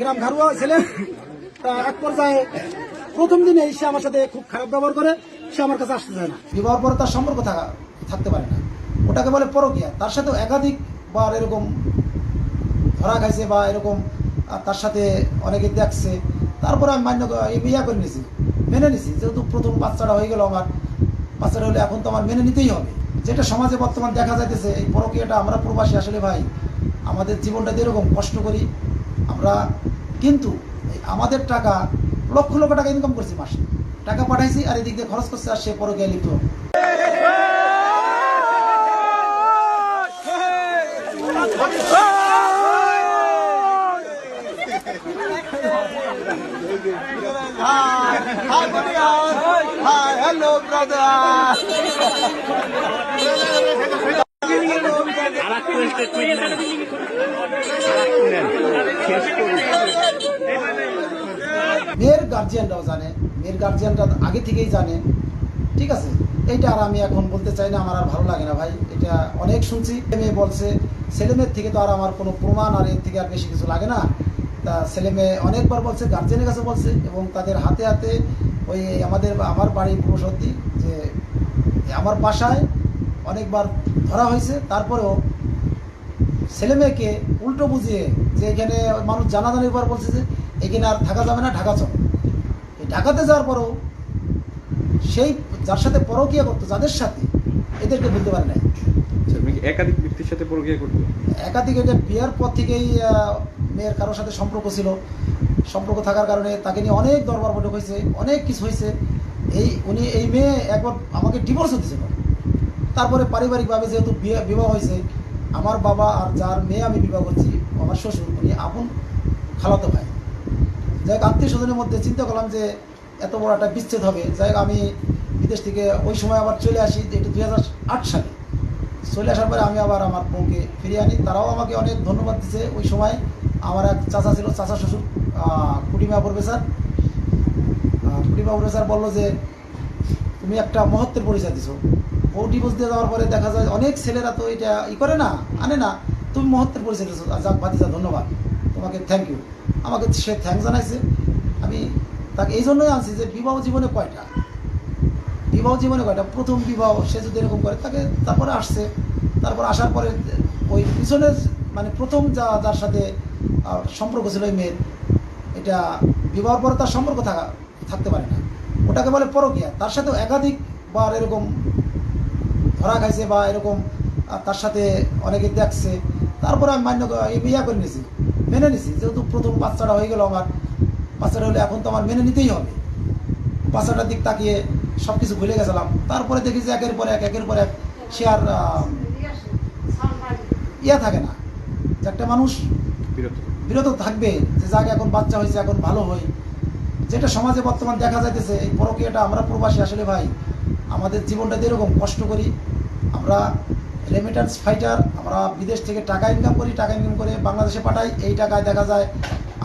গ্রাম ঘারুয়া ছেলে তা এক পর্যায়ে প্রথম দিনে সে আমার সাথে খুব খারাপ ব্যবহার করে, সে আমার কাছে আসতে চায় না। বিবাহ পরে তার সম্পর্ক থাকা থাকতে পারে না। ওটাকে বলে পরকিয়া। তার সাথে একাধিক বার এরকম ধরা খাইছে বা এরকম তার সাথে অনেকে দেখছে। তারপরে আমি মান্য বিয়া করে নিয়েছি মেনে নিছি। যেহেতু প্রথম বাচ্চাটা হয়ে গেল আমার, বাচ্চাটা হলে এখন তো আমার মেনে নিতেই হবে। যেটা সমাজে বর্তমান দেখা যাইতেছে, এই পরকীয়াটা আমরা প্রবাসী আসলে ভাই, আমাদের জীবনটা এরকম কষ্ট করি আমরা কিন্তু আমাদের টাকা লক্ষ লক্ষ টাকা ইনকাম করছি মাসে। টাকা পাঠাইছি আর এদিক দিয়ে খরচ করছে আর সে পরকীয়া লিপ্ত। Hi, মেয়ের গার্জিয়ানরাও জানে, মেয়ের গার্জিয়ানরা আগে থেকেই জানে। ঠিক আছে? এইটা আর আমি এখন বলতে চাই না, আমার আর ভালো লাগে না ভাই। এটা অনেক শুনছি। মেয়ে বলছে, ছেলে মেয়ের থেকে তো আর আমার কোনো প্রমাণ আর এর থেকে আর বেশি কিছু লাগে না। তা ছেলে মেয়ে অনেকবার বলছে গার্জিয়ানের কাছে বলছে এবং তাদের হাতে হাতে ওই আমাদের, আমার বাড়ি পুরুষত্তি যে আমার বাসায় অনেকবার ধরা হয়েছে। তারপরেও ছেলে মেয়েকে উল্টো বুঝিয়ে যে এখানে মানুষ জানাজানির পর বলছে যে এখানে আর থাকা যাবে না ঢাকা চল। এই ঢাকাতে যাওয়ার পরও সেই যার সাথে পরকিয়া করতো যাদের সাথে এদেরকে বলতে পারে নাই। আচ্ছা, একাধিক ব্যক্তির সাথে পরকিয়া করতেন একাধিক এটা বিয়ার পর থেকেই মেয়ের কারোর সাথে সম্পর্ক ছিল। সম্পর্ক থাকার কারণে তাকে নিয়ে অনেক দরবার বৈঠক হয়েছে অনেক কিছু হয়েছে। এই উনি এই মেয়ে একবার আমাকে ডিভোর্সও দিয়েছিল তারপরে পারিবারিকভাবে যেহেতু বিয়ে বিবাহ হয়েছে আমার বাবা আর যার মেয়ে আমি বিবাহ করছি, আমার শ্বশুর, উনি আপন খালাতো ভাই। যাই হোক আত্মীয় স্বজনের মধ্যে চিন্তা করলাম যে এত বড় একটা বিচ্ছেদ হবে। যাই আমি বিদেশ থেকে ওই সময় আবার চলে আসি এটা দুই হাজার আট সালে। চলে আসার পরে আমি আবার আমার বউকে ফিরিয়ে আনি। তারাও আমাকে অনেক ধন্যবাদ দিচ্ছে ওই সময় আমার এক চাচা ছিল, চাচা শ্বশুর কুটিমা প্রফেসর। কুটিমা প্রফেসর বলল যে, তুমি একটা মহত্বের পরিচয় দিছো। বউ ডিভোর্স দিয়ে যাওয়ার পরে দেখা যায় অনেক ছেলেরা তো এটা ই করে না, আনে না। তুমি মহত্বের পরিচয় আর যাক, ভাতিজা, ধন্যবাদ। তোমাকে থ্যাংক ইউ আমাকে সে থ্যাংক জানাইছে। আমি তাকে এই জন্যই আনছি যে বিবাহ জীবনে কয়টা? বিবাহ জীবনে কয়টা? প্রথম বিবাহ সে যদি এরকম করে, তাকে তারপরে আসছে। তারপর আসার পরে ওই পিছনের মানে প্রথম যা, যার সাথে সম্পর্ক ছিল ওই মেয়ের, এটা বিবাহের পরে তার সম্পর্ক থাকা, থাকতে পারে না। ওটাকে বলে পরকিয়া। তার সাথে একাধিক বার এরকম ধরা খাইছে বা এরকম তার সাথে অনেকে দেখছে। তারপরে আমি মান্য বিয়া করে নিয়েছি মেনে নিছি। যেহেতু প্রথম বাচ্চাটা হয়ে গেল আমার বাচ্চাটা হলে এখন তো আমার মেনে নিতেই হবে। বাচ্চাটার দিক তাকিয়ে সব কিছু ভুলে গেছিলাম। তারপরে দেখি যে একের পর এক একের পর এক সে আর ইয়া থাকে না। যে একটা মানুষ বিরত থাকবে যে যাকে এখন বাচ্চা হয়েছে এখন ভালো হই যেটা সমাজে বর্তমান দেখা যাইতেছে এই পরকীয়াটা আমরা প্রবাসী আসলে ভাই আমাদের জীবনটা যেরকম কষ্ট করি, আমরা রেমিটান্স ফাইটার আমরা বিদেশ থেকে টাকা ইনকাম করি, টাকা ইনকাম করে বাংলাদেশে পাঠাই, এই টাকায় দেখা যায়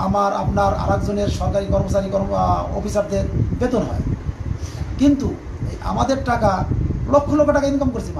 আমার, আপনার আরেকজনের সরকারি কর্মচারী কর্ম অফিসারদের বেতন হয় কিন্তু আমাদের টাকা লক্ষ লক্ষ টাকা ইনকাম করছি।